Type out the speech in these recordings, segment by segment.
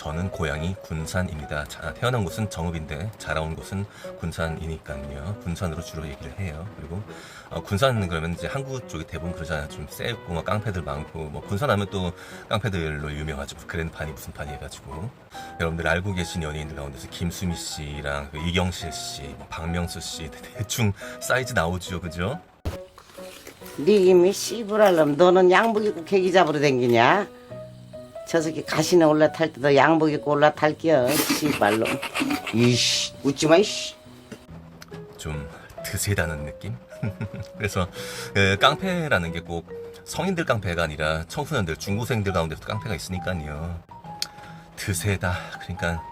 저는 고향이 군산입니다. 자, 태어난 곳은 정읍인데 자라온 곳은 군산이니까요. 군산으로 주로 얘기를 해요. 그리고 어, 군산 그러면 이제 항구 쪽이 대부분 그러잖아요. 좀 세고 막 깡패들 많고 뭐 군산하면 또 깡패들로 유명하죠. 그랜판이 무슨 판이 해가지고 여러분들 알고 계신 연예인들 가운데서 김수미 씨랑 그 이경실 씨, 뭐 박명수 씨 대충 사이즈 나오죠, 그죠? 네 김이 씨부랄럼 너는 양복 입고 계기 잡으러 댕기냐? 저 새끼 가시나 올라탈 때도 양복 입고 올라탈겨 씨발로 이씨 웃지마 이씨 좀 드세다는 느낌? 그래서 그 깡패라는 게 꼭 성인들 깡패가 아니라 청소년들, 중고생들 가운데서 깡패가 있으니까요. 드세다. 그러니까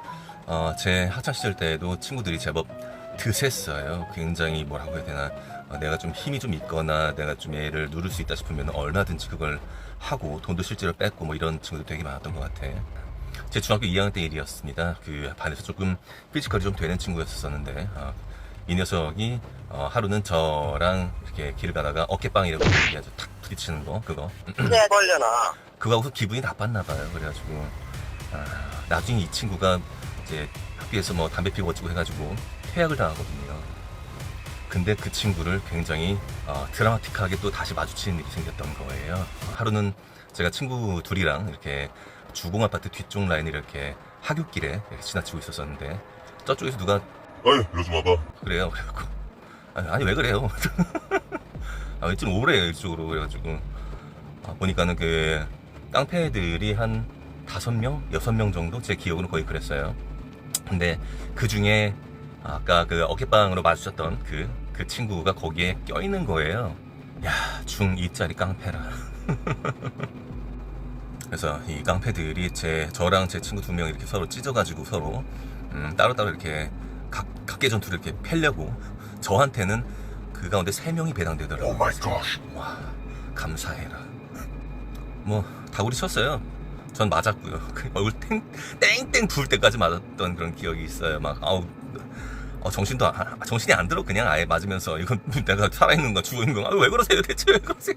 어, 제 학창 시절 때에도 친구들이 제법 드셌어요. 굉장히 뭐라고 해야 되나 어, 내가 좀 힘이 좀 있거나 내가 좀 얘를 누를 수 있다 싶으면 얼마든지 그걸 하고 돈도 실제로 뺏고 뭐 이런 친구들 되게 많았던 것 같아. 제 중학교 2학년 때 일이었습니다. 그 반에서 조금 피지컬이 좀 되는 친구였었는데 어, 이 녀석이 어, 하루는 저랑 이렇게 길 가다가 어깨빵이라고 얘기하죠. 탁 부딪히는 거 그거 네, 걸려나. 그거 하고서 기분이 나빴나 봐요. 그래가지고 아, 나중에 이 친구가 이제 학교에서 뭐 담배 피고 어쩌고 해가지고 퇴학을 당하거든요. 근데 그 친구를 굉장히 어, 드라마틱하게 또 다시 마주치는 일이 생겼던 거예요. 하루는 제가 친구 둘이랑 이렇게 주공 아파트 뒤쪽 라인을 이렇게 하굣길에 이렇게 지나치고 있었었는데 저쪽에서 누가 어이 좀 와봐 그래요. 그래갖고 아니, 아니, 왜 그래요? 아, 왠좀 오래요 이쪽으로 그래가지고 아, 보니까는 그 깡패들이 한 다섯 명, 여섯 명 정도 제 기억으로 거의 그랬어요. 근데 그 중에 아까 그 어깨빵으로 마주쳤던 그, 그 친구가 거기에 껴있는 거예요. 야, 중2짜리 깡패라. 그래서 이 깡패들이 제, 저랑 제 친구 두 명 이렇게 서로 찢어가지고 서로, 음, 따로따로 이렇게 각, 각계 전투를 이렇게 펴려고 저한테는 그 가운데 세 명이 배당되더라고요. 오 마이 갓 와, 감사해라. 뭐, 다구리 쳤어요. 전 맞았고요. 그 얼굴 땡, 땡땡 부을 때까지 맞았던 그런 기억이 있어요. 막, 아우, 어, 정신도, 안- 정신이 안 들어. 그냥 아예 맞으면서, 이건 내가 살아있는 거, 죽어 있는 거, 아, 왜 그러세요? 대체 왜 그러세요?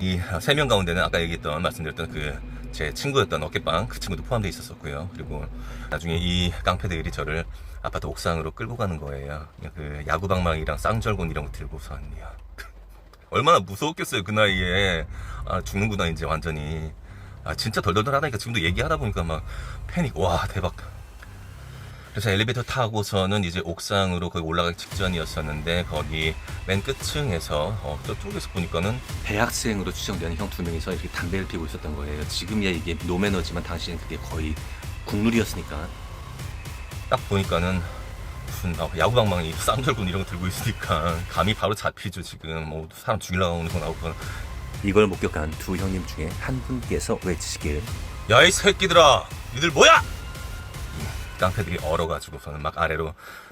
이 세 명 가운데는 아까 얘기했던, 말씀드렸던 그, 제 친구였던 어깨빵, 그 친구도 포함되어 있었었고요. 그리고 나중에 이 깡패들이 저를 아파트 옥상으로 끌고 가는 거예요. 그 야구방망이랑 쌍절곤 이런 거 들고서는요. 얼마나 무서웠겠어요 그 나이에 아 죽는구나 이제 완전히 아 진짜 덜덜덜 하다니까 지금도 얘기하다 보니까 막 패닉 와 대박 그래서 엘리베이터 타고서는 이제 옥상으로 거기 올라가기 직전이었었는데 거기 맨 끝층에서 어, 저쪽에서 보니까는 대학생으로 추정되는 형 두 명이서 이렇게 담배를 피고 있었던 거예요. 지금이야 이게 노매너지만 당시엔 그게 거의 국룰이었으니까. 딱 보니까는 무슨 아, 야구방망이 쌍절곤 이런 거 들고 있으니까 감이 바로 잡히죠 지금. 뭐 사람 죽이려고 하는 거 나오고. 이걸 목격한 두 형님 중에 한 분께서 외치시길. 야 이 새끼들아! 니들 뭐야 깡패들이 얼어가지고서는 막 아래로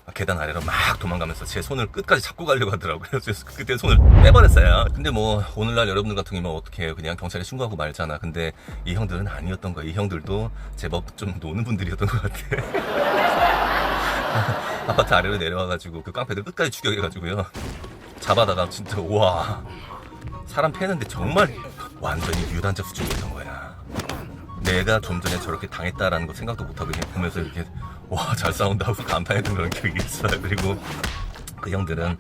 막 계단 아래로 막 도망가면서 제 손을 끝까지 잡고 가려고 하더라고요. 그래서 그때 손을 빼버렸어요. 근데 뭐 오늘날 여러분들 같은 경우는 어떻게 해요? 그냥 경찰에 신고하고 말잖아. 근데 이 형들은 아니었던 거야 이 형들도 제법 좀 노는 분들이었던 것 같아. 아파트 아래로 내려와가지고 그 깡패들 끝까지 추격해가지고요. 잡아다가 진짜 우와. 사람 패는데 정말 완전히 유단자 수준이었던 거야 내가 좀 전에 저렇게 당했다라는 거 생각도 못하고 그냥 보면서 이렇게 와 잘 싸운다 하고 감탄했던 그런 기억이 있어요. 그리고 그 형들은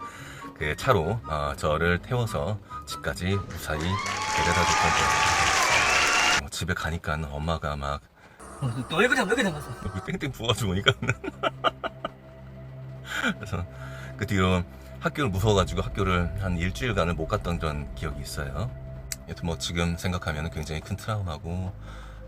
그 차로 어, 저를 태워서 집까지 무사히 데려다 줬던 거예요. 어, 집에 가니까 엄마가 막또왜 그래 왜 그래 가서. 얼굴 땡땡 부어가지고 오니까. 그래서 그 뒤로 학교를 무서워가지고 학교를 한 일주일간을 못 갔던 그런 기억이 있어요. 여튼 뭐 지금 생각하면 굉장히 큰 트라우마고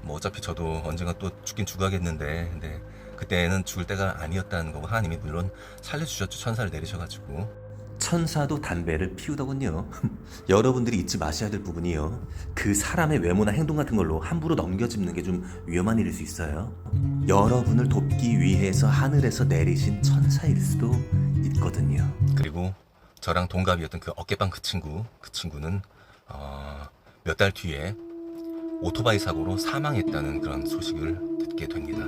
뭐 어차피 저도 언젠가 또 죽긴 죽어야겠는데 근데 그때는 죽을 때가 아니었다는 거고 하나님이 물론 살려주셨죠 천사를 내리셔가지고 천사도 담배를 피우더군요. 여러분들이 잊지 마셔야 될 부분이요. 그 사람의 외모나 행동 같은 걸로 함부로 넘겨짚는 게 좀 위험한 일일 수 있어요. 여러분을 돕기 위해서 하늘에서 내리신 천사일 수도 있거든요. 그리고 저랑 동갑이었던 그 어깨빵 그 친구 그 친구는 어, 몇 달 뒤에 오토바이 사고로 사망했다는 그런 소식을 듣게 됩니다.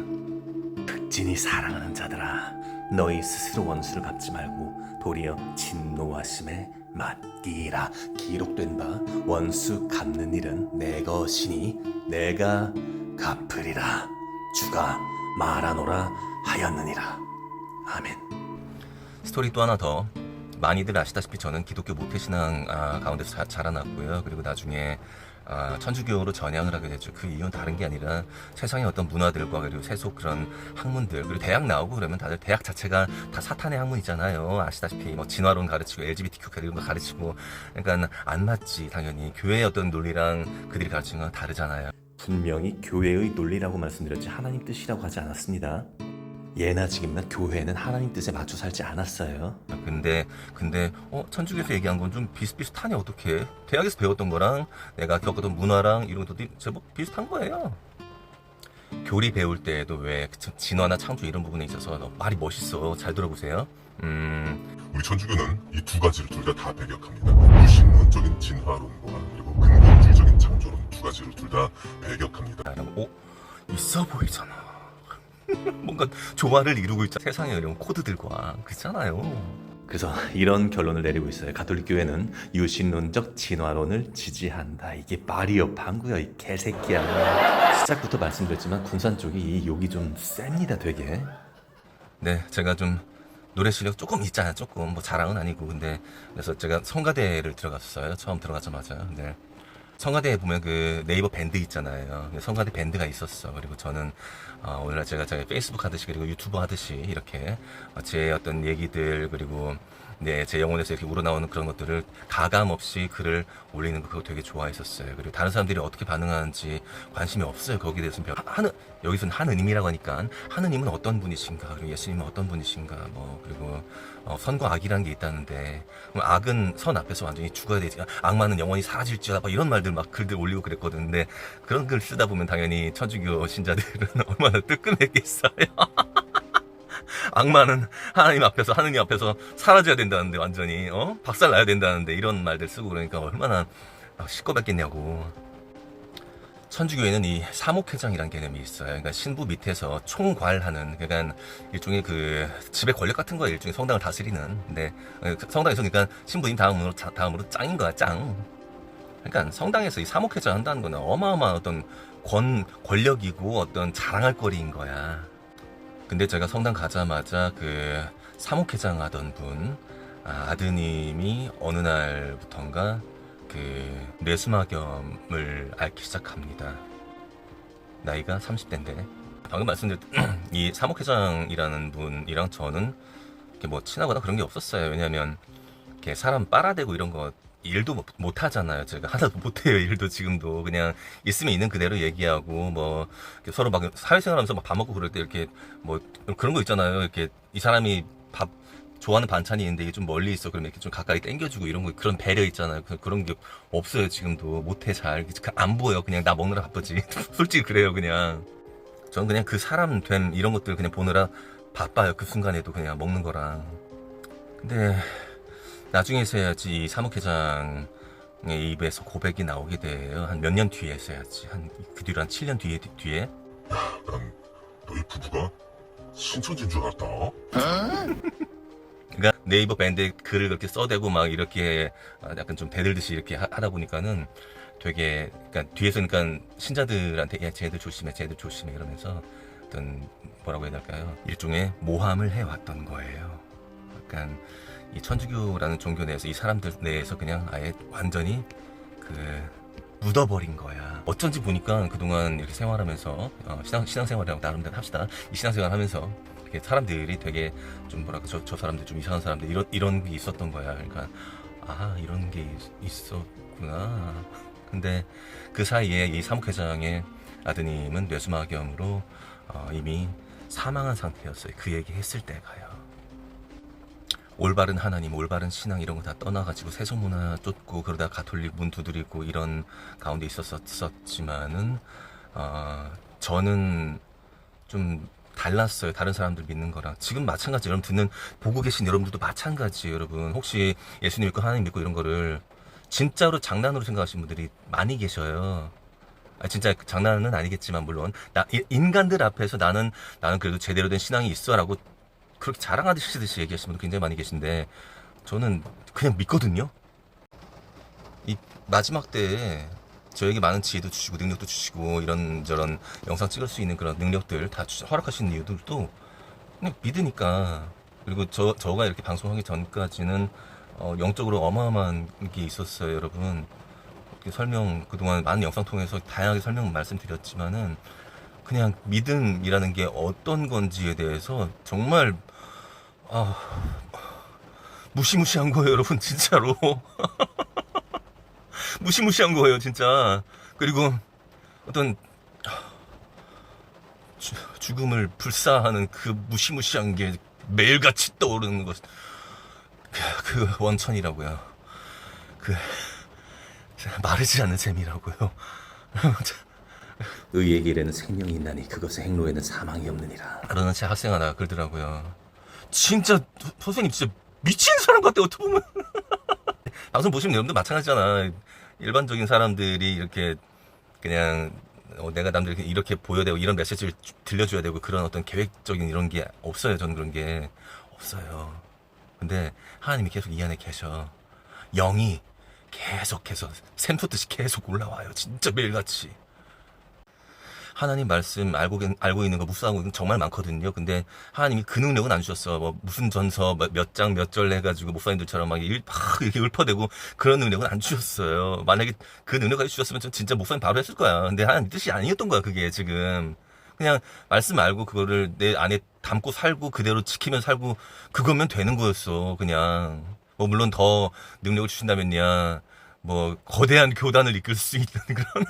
극진히 사랑하는 자들아, 너희 스스로 원수를 갚지 말고 도리어 진노하심에 맡기라. 기록된 바 원수 갚는 일은 내 것이니 내가 갚으리라. 주가 말하노라 하였느니라. 아멘. 스토리 또 하나 더 많이들 아시다시피 저는 기독교 모태신앙 아, 가운데서 자, 자라났고요. 그리고 나중에 아, 천주교로 전향을 하게 됐죠. 그 이유는 다른 게 아니라 세상의 어떤 문화들과 그리고 세속 그런 학문들 그리고 대학 나오고 그러면 다들 대학 자체가 다 사탄의 학문이잖아요. 아시다시피 뭐 진화론 가르치고 LGBTQ 가르치고 그러니까 안 맞지 당연히 교회의 어떤 논리랑 그들이 가르치는 건 다르잖아요. 분명히 교회의 논리라고 말씀드렸지 하나님 뜻이라고 하지 않았습니다. 예나 지금이나 교회는 하나님 뜻에 맞춰 살지 않았어요. 근데 근데 어 천주교에서 얘기한 건 좀 비슷비슷하네 어떻게 대학에서 배웠던 거랑 내가 겪었던 문화랑 이런 것도 제법 비슷한 거예요. 교리 배울 때에도 왜 진화나 창조 이런 부분에 있어서 너 말이 멋있어. 잘 들어보세요. 음. 우리 천주교는 이 두 가지를 둘 다 다 배격합니다. 유신론적인 진화론과 그리고 근본주의적인 창조론 두 가지를 둘 다 배격합니다. 오 있어 보이잖아 뭔가 조화를 이루고 있잖아 세상에 이런 코드들과 그렇잖아요 그래서 이런 결론을 내리고 있어요. 가톨릭 교회는 유신론적 진화론을 지지한다. 이게 말이여 방구야 이 개새끼야. 시작부터 말씀드렸지만 군산 쪽이 이 욕이 좀 셉니다 되게. 네, 제가 좀 노래 실력 조금 있잖아요. 조금 뭐 자랑은 아니고 근데 그래서 제가 성가대를 들어갔어요. 처음 들어가자마자. 네. 성가대에 보면 그 네이버 밴드 있잖아요. 성가대 밴드가 있었어. 그리고 저는 어, 오늘날 제가 제 페이스북 하듯이 그리고 유튜브 하듯이 이렇게 어, 제 어떤 얘기들 그리고 네, 제 영혼에서 이렇게 우러나오는 그런 것들을 가감 없이 글을 올리는 거 그거 되게 좋아했었어요. 그리고 다른 사람들이 어떻게 반응하는지 관심이 없어요. 거기에 대해서는 별- 하느 여기서는 하느님이라고 하니까 하느님은 어떤 분이신가 그리고 예수님은 어떤 분이신가 뭐 그리고 어, 선과 악이라는 게 있다는데 그럼 악은 선 앞에서 완전히 죽어야 되지 악마는 영원히 사라질지어다 막 이런 말들 막 글들 올리고 그랬거든 근데 그런 글 쓰다 보면 당연히 천주교 신자들은 얼마나 뜨끔했겠어요 악마는 하나님 앞에서 하느님 앞에서 사라져야 된다는데 완전히 어 박살 나야 된다는데 이런 말들 쓰고 그러니까 얼마나 아, 시끄럽겠냐고 천주교에는 이 사목회장이라는 개념이 있어요. 그러니까 신부 밑에서 총괄하는 그러니까 일종의 그 지배 권력 같은 거예요. 일종의 성당을 다스리는. 근데 어, 성당에서 그러니까 신부님 다음으로 자- 다음으로 짱인 거야 짱. 그러니까 성당에서 이 사목회장 한다는 거는 어마어마한 어떤 권 권력이고 어떤 자랑할 거리인 거야. 근데 제가 성당 가자마자 그 사목회장 하던 분 아, 아드님이 어느 날부턴가 그 뇌수막염을 앓기 시작합니다. 나이가 30대인데 방금 말씀드렸 이 사목회장이라는 분이랑 저는 이렇게 뭐 친하거나 그런 게 없었어요. 왜냐하면 이렇게 사람 빨아대고 이런 거 일도 못, 못 하잖아요. 제가 하나도 못 해요. 일도 지금도 그냥 있으면 있는 그대로 얘기하고 뭐 서로 막 사회생활하면서 막 밥 먹고 그럴 때 이렇게 뭐 그런 거 있잖아요. 이렇게 이 사람이 밥 좋아하는 반찬이 있는데 이게 좀 멀리 있어 그러면 이렇게 좀 가까이 당겨주고 이런 거 그런 배려 있잖아요. 그- 그런 게 없어요 지금도 못해 잘 안 보여 그냥 나 먹느라 바쁘지 솔직히 그래요 그냥 저는 그냥 그 사람 됨 이런 것들 그냥 보느라 바빠요 그 순간에도 그냥 먹는 거랑 근데 나중에서야지 이 사목회장의 입에서 고백이 나오게 돼요 한 몇 년 뒤에서야지 한 그 뒤로 한 7년 뒤에 뒤에 난 너희 부부가 신천지인 줄 알았다. 그러니까 네이버 밴드에 글을 그렇게 써대고 막 이렇게 아, 약간 좀 대들듯이 이렇게 하- 하다 보니까는 되게 그러니까 뒤에서 그러니까 신자들한테 야 쟤들 조심해 쟤들 조심해 이러면서 어떤 뭐라고 해야 될까요 일종의 모함을 해왔던 거예요. 약간 이 천주교라는 종교 내에서 이 사람들 내에서 그냥 아예 완전히 그 묻어버린 거야. 어쩐지 보니까 그동안 이렇게 생활하면서 어, 신앙 신앙생활이라고 나름대로 합시다. 이 신앙생활 하면서 이렇게 사람들이 되게 좀 뭐랄까 저, 저 사람들 좀 이상한 사람들 이런 이런 게 있었던 거야. 그러니까 아 이런 게 있- 있었구나. 근데 그 사이에 이 사목회장의 아드님은 뇌수막염으로 어, 이미 사망한 상태였어요. 그 얘기 했을 때가요. 올바른 하나님, 올바른 신앙 이런 거 다 떠나가지고 세속 문화 쫓고 그러다 가톨릭 문 두드리고 이런 가운데 있었었지만은 어, 저는 좀 달랐어요. 다른 사람들 믿는 거랑 지금 마찬가지 여러분 듣는 보고 계신 여러분들도 마찬가지 여러분 혹시 예수님 믿고 하나님 믿고 이런 거를 진짜로 장난으로 생각하시는 분들이 많이 계셔요. 아, 진짜 장난은 아니겠지만 물론 나, 이- 인간들 앞에서 나는 나는 그래도 제대로 된 신앙이 있어라고 그렇게 자랑하듯이 얘기하시는 분들 굉장히 많이 계신데 저는 그냥 믿거든요. 이 마지막 때에 저에게 많은 지혜도 주시고 능력도 주시고 이런저런 영상 찍을 수 있는 그런 능력들 다 주- 허락하시는 이유들도 그냥 믿으니까 그리고 저 저가 이렇게 방송하기 전까지는 어, 영적으로 어마어마한 게 있었어요, 여러분. 설명 그동안 많은 영상 통해서 다양하게 설명 말씀드렸지만은 그냥 믿음이라는 게 어떤 건지에 대해서 정말 아 무시무시한 거예요, 여러분 진짜로. 무시무시한 거예요, 진짜. 그리고 어떤 주- 죽음을 불사하는 그 무시무시한 게 매일같이 떠오르는 것. 그, 그 원천이라고요. 그 마르지 않는 재미라고요. 의의 길에는 생명이 있나니 그것의 행로에는 사망이 없느니라. 그러는 제 학생 하나가 그러더라고요. 진짜 서- 선생님 진짜 미친 사람 같아 어떻게 보면. 방송 보시면 여러분들 마찬가지잖아. 일반적인 사람들이 이렇게 그냥 어, 내가 남들에게 이렇게 보여야 되고 이런 메시지를 주- 들려줘야 되고 그런 어떤 계획적인 이런 게 없어요. 저는 그런 게 없어요. 근데 하나님이 계속 이 안에 계셔. 영이 계속해서 샘솟듯이 계속 올라와요. 진짜 매일같이. 하나님 말씀 알고 계- 알고 있는 거 묵상하고 있는 거 정말 많거든요. 근데 하나님이 그 능력은 안 주셨어. 뭐 무슨 전서 몇 장 몇 절 해가지고 목사님들처럼 막, 일, 막 이렇게 읊어대고 그런 능력은 안 주셨어요. 만약에 그 능력까지 주셨으면 전 진짜 목사님 바로 했을 거야. 근데 하나님 뜻이 아니었던 거야. 그게 지금 그냥 말씀 알고 그거를 내 안에 담고 살고 그대로 지키면 살고 그거면 되는 거였어. 그냥 뭐 물론 더 능력을 주신다면야 뭐 거대한 교단을 이끌 수 있는 그런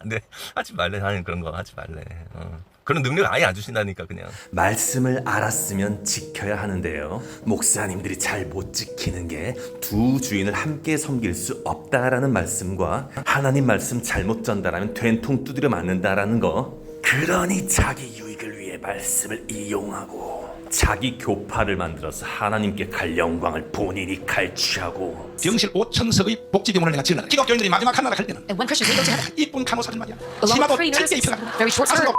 근데 하지 말래 하는 그런 거 하지 말래 어. 그런 능력 아예 안 주신다니까 그냥 말씀을 알았으면 지켜야 하는데요. 목사님들이 잘 못 지키는 게 두 주인을 함께 섬길 수 없다라는 말씀과 하나님 말씀 잘못 전달하면 된통 두드려 맞는다라는 거. 그러니 자기 유익을 위해 말씀을 이용하고 자기 교파를 만들어서 하나님께 갈 영광을 본인이 갈취하고 병실 5천석의 복지 병원을 내가 지으려 기독교인들이 마지막 하나라 갈 때는 And when Christians 이쁜 간호사들 말이야 along 치마도 with 짧게 nurses, 입혀가지고 very short skirt,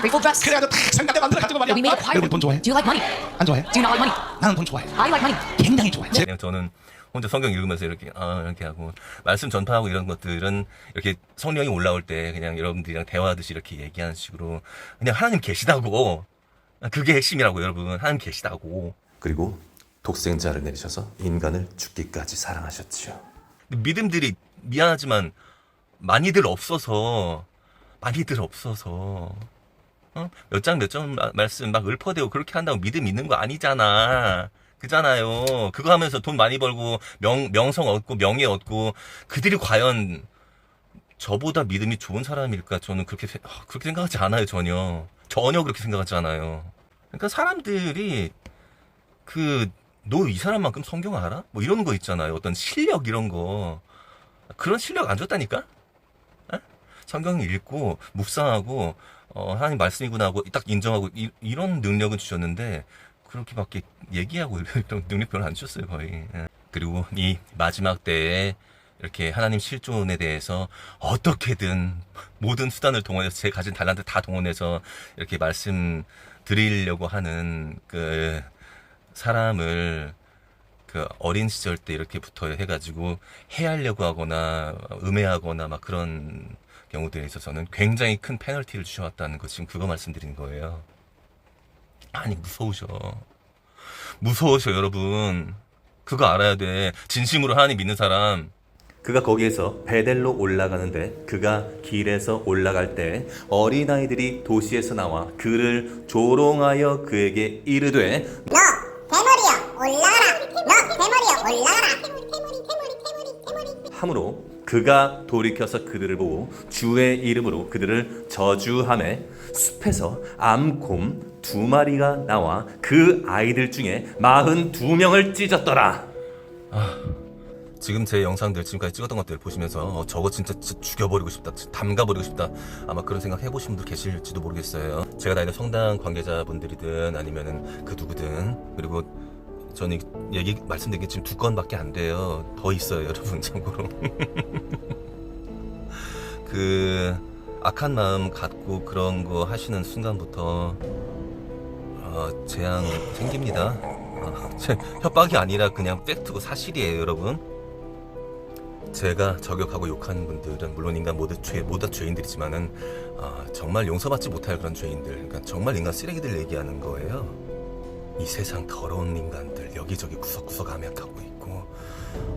very full dress, 그래가지고 탁 성가대 만들어 가지고 말이야 we made a choir. 여러분 돈 좋아해? Do you like money? 안 좋아해? Do you not like money? 나는 돈 좋아해 I like money. 굉장히 좋아해 그냥 저는 혼자 성경 읽으면서 이렇게 아 이렇게 하고 말씀 전파하고 이런 것들은 이렇게 성령이 올라올 때 그냥 여러분들이랑 대화하듯이 이렇게 얘기하는 식으로 그냥 하나님 계시다고 그게 핵심이라고 여러분. 하나님 계시다고. 그리고 독생자를 내리셔서 인간을 죽기까지 사랑하셨지요. 믿음들이 미안하지만 많이들 없어서 많이들 없어서 어? 몇장 몇 장 말씀 막 읊어대고 그렇게 한다고 믿음 있는 거 아니잖아. 그잖아요. 그거 하면서 돈 많이 벌고 명, 명성 얻고 명예 얻고 그들이 과연 저보다 믿음이 좋은 사람일까? 저는 그렇게 세- 아, 그렇게 생각하지 않아요 전혀 전혀 그렇게 생각하지 않아요 그러니까 사람들이 그 너 이 사람만큼 성경 알아? 뭐 이런 거 있잖아요. 어떤 실력 이런 거 그런 실력 안 줬다니까? 에? 성경 읽고 묵상하고 어, 하나님 말씀이구나 하고 딱 인정하고 이, 이런 능력은 주셨는데 그렇게밖에 얘기하고 이런 능력 별로 안 주셨어요 거의. 예. 그리고 이 마지막 때에 이렇게 하나님 실존에 대해서 어떻게든 모든 수단을 동원해서 제 가진 달란트 다 동원해서 이렇게 말씀 드리려고 하는 그 사람을 그 어린 시절 때 이렇게부터 해가지고 해하려고 하거나 음해하거나 막 그런 경우들에 있어서는 굉장히 큰 페널티를 주셔왔다는 거 지금 그거 말씀드리는 거예요. 아니 무서우셔. 무서우셔 여러분. 그거 알아야 돼. 진심으로 하나님 믿는 사람. 그가 거기에서 베델로 올라가는데 그가 길에서 올라갈 때 어린아이들이 도시에서 나와 그를 조롱하여 그에게 이르되 너 대머리여 올라가라 너 대머리여 올라가라 함으로 그가 돌이켜서 그들을 보고 주의 이름으로 그들을 저주함에 숲에서 암곰 두 마리가 나와 그 아이들 중에 마흔 두 명을 찢었더라. 지금 제 영상들 지금까지 찍었던 것들 보시면서 어, 저거 진짜, 진짜 죽여버리고 싶다 담가버리고 싶다 아마 그런 생각 해보신 분들 계실지도 모르겠어요. 제가 다니는 성당 관계자분들이든 아니면은 그 누구든 그리고 저는 이 얘기 말씀드린 게 지금 두 건밖에 안 돼요. 더 있어요 여러분 참고로. 그 악한 마음 갖고 그런 거 하시는 순간부터 어, 재앙 생깁니다. 어, 제 협박이 아니라 그냥 팩트고 사실이에요 여러분 제가 저격하고 욕하는 분들은 물론 인간 모두 죄 모두 죄인들이지만은 아, 정말 용서받지 못할 그런 죄인들, 그러니까 정말 인간 쓰레기들 얘기하는 거예요. 이 세상 더러운 인간들 여기저기 구석구석 암약하고 있고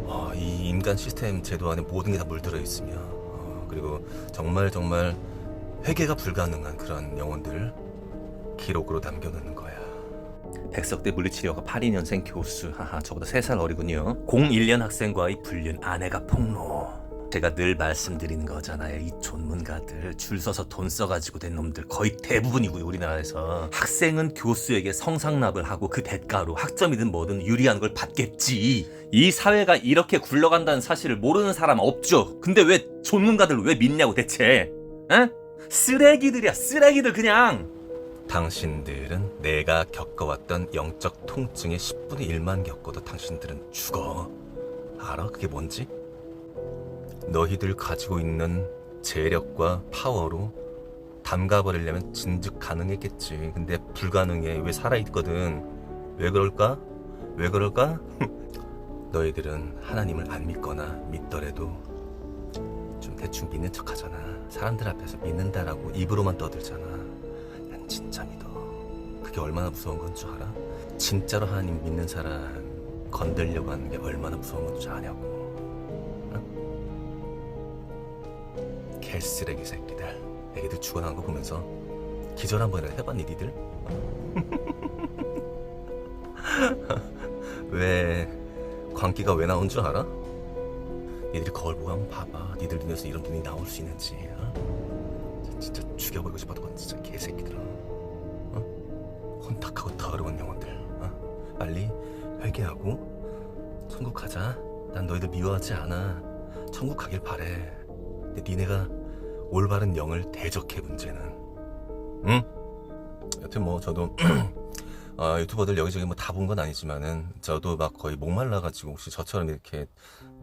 어, 이 인간 시스템 제도 안에 모든 게 다 물들어 있으며 어, 그리고 정말 정말 회개가 불가능한 그런 영혼들 기록으로 남겨놓는 거야. 백석대 물리치료가 82년생 교수. 하하 저보다 3살 어리군요. 01년 학생과의 불륜 아내가 폭로. 제가 늘 말씀드리는 거잖아요. 이 전문가들 줄 서서 돈 써가지고 된 놈들 거의 대부분이고요 우리나라에서. 학생은 교수에게 성상납을 하고 그 대가로 학점이든 뭐든 유리한 걸 받겠지. 이 사회가 이렇게 굴러간다는 사실을 모르는 사람 없죠. 근데 왜 전문가들 왜 믿냐고 대체? 에? 쓰레기들이야 쓰레기들 그냥 당신들은 내가 겪어왔던 영적 통증의 10분의 1만 겪어도 당신들은 죽어. 알아? 그게 뭔지? 너희들 가지고 있는 재력과 파워로 담가버리려면 진즉 가능했겠지. 근데 불가능해. 왜 살아있거든. 왜 그럴까? 왜 그럴까? 너희들은 하나님을 안 믿거나 믿더라도 좀 대충 믿는 척 하잖아. 사람들 앞에서 믿는다라고 입으로만 떠들잖아. 난 진짜 믿어. 그게 얼마나 무서운 건 줄 알아? 진짜로 하나님 믿는 사람 건들려고 하는 게 얼마나 무서운 건 줄 아냐고. 어? 개쓰레기 새끼들. 애기들 죽어나간 거 보면서 기절 한 번이라 해봤니 니들? 왜 광기가 왜 나온 줄 알아? 니들이 거울 보고 한번 봐봐. 니들 눈에서 이런 눈이 나올 수 있는지. 어? 진짜 죽여버리고 싶어도 진짜 개새끼들아. 어? 혼탁하고 더러운 영혼들. 어? 빨리 회개하고 천국 가자. 난 너희들 미워하지 않아. 천국 가길 바래. 근데 니네가 올바른 영을 대적해 문제는. 응? 여튼 뭐 저도 아, 유튜버들 여기저기 뭐 다 본 건 아니지만은 저도 막 거의 목말라 가지고 혹시 저처럼 이렇게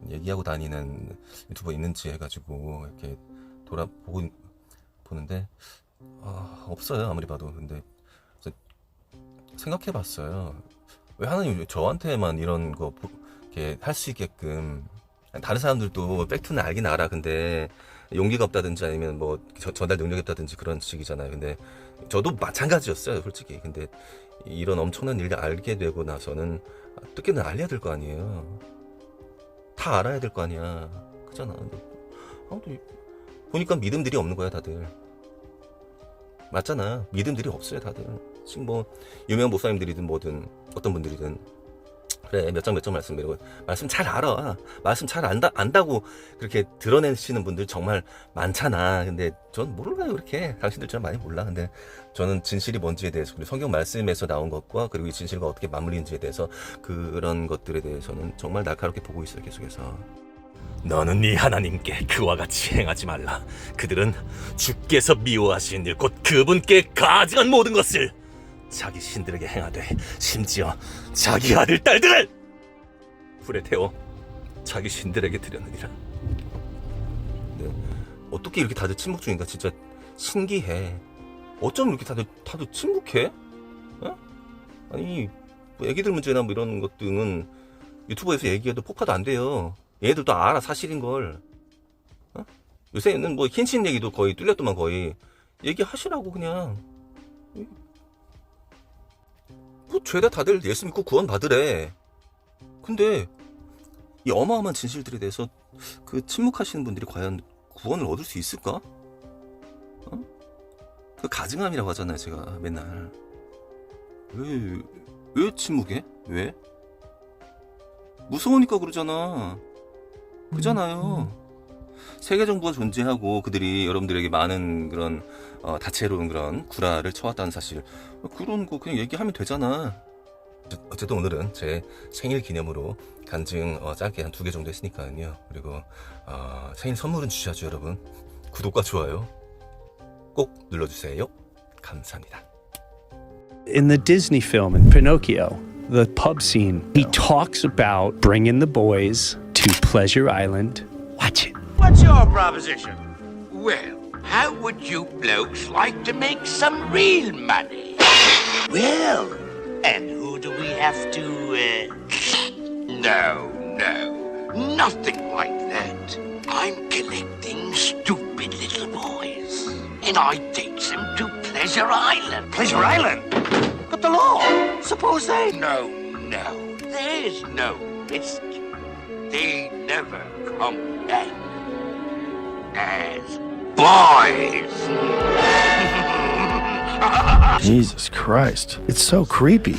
얘기하고 다니는 유튜버 있는지 해가지고 이렇게 돌아보고 보는데 아, 없어요. 아무리 봐도. 근데 생각해봤어요. 왜 하나님 저한테만 이런 거 보- 이렇게 할 수 있게끔. 다른 사람들도 팩트는 알긴 알아. 근데 용기가 없다든지 아니면 뭐 저, 전달 능력이 없다든지 그런 식이잖아요. 근데 저도 마찬가지였어요 솔직히. 근데 이런 엄청난 일을 알게 되고 나서는 어떻게든 알려야 될 거 아니에요. 다 알아야 될 거 아니야. 그잖아. 근데 아무도 보니까 믿음들이 없는 거야 다들 맞잖아. 믿음들이 없어요 다들. 지금 뭐 유명한 목사님들이든 뭐든 어떤 분들이든. 그래 몇 장 몇 장 말씀 이러고 말씀 잘 알아. 말씀 잘 안다 안다고 그렇게 드러내시는 분들 정말 많잖아. 근데 전 몰라요 그렇게? 당신들처럼 많이 몰라. 근데 저는 진실이 뭔지에 대해서 그리고 성경 말씀에서 나온 것과 그리고 이 진실과 어떻게 맞물리는지에 대해서 그런 것들에 대해서는 정말 날카롭게 보고 있어요 계속해서 너는 네 하나님께 그와 같이 행하지 말라 그들은 주께서 미워하시는 일곧 그분께 가증한 모든 것을 자기 신들에게 행하되 심지어 자기 아들 딸들을 불에 태워 자기 신들에게 드렸느니라 네. 어떻게 이렇게 다들 침묵 중인가 진짜 신기해 어쩜 이렇게 다들 다들 침묵해? 어? 아니 뭐 애기들 문제나 뭐 이런 것들은 유튜브에서 얘기해도 폭파도 안 돼요 얘들도 알아 사실인 걸 어? 요새는 뭐 흰신 얘기도 거의 뚫렸더만 거의 얘기하시라고 그냥 뭐 죄다 다들 예수 믿고 구원 받으래 근데 이 어마어마한 진실들에 대해서 그 침묵하시는 분들이 과연 구원을 얻을 수 있을까? 어? 그 가증함이라고 하잖아요 제가 맨날 왜, 왜 침묵해? 왜? 무서우니까 그러잖아 그잖아요. 세계 정부가 존재하고 그들이 여러분들에게 많은 그런 어, 다채로운 그런 구라를 쳐왔다는 사실. 그런 거 그냥 얘기하면 되잖아. 어쨌든 오늘은 제 생일 기념으로 간증 어, 짧게 한 두 개 정도 했으니까요. 그리고 어, 생일 선물은 주셔야죠 여러분. 구독과 좋아요 꼭 눌러주세요. 감사합니다. In the Disney film in Pinocchio, the pub scene, he talks about bringing the boys to Pleasure Island. Watch it. What's your proposition? Well, how would you blokes like to make some real money? Well, and who do we have to, uh... No, no, nothing like that. I'm collecting stupid little boys, and I take them to Pleasure Island. Pleasure Island? But the law, suppose they... No, no, there's no... It's they never come back as boys. Jesus Christ. It's so creepy.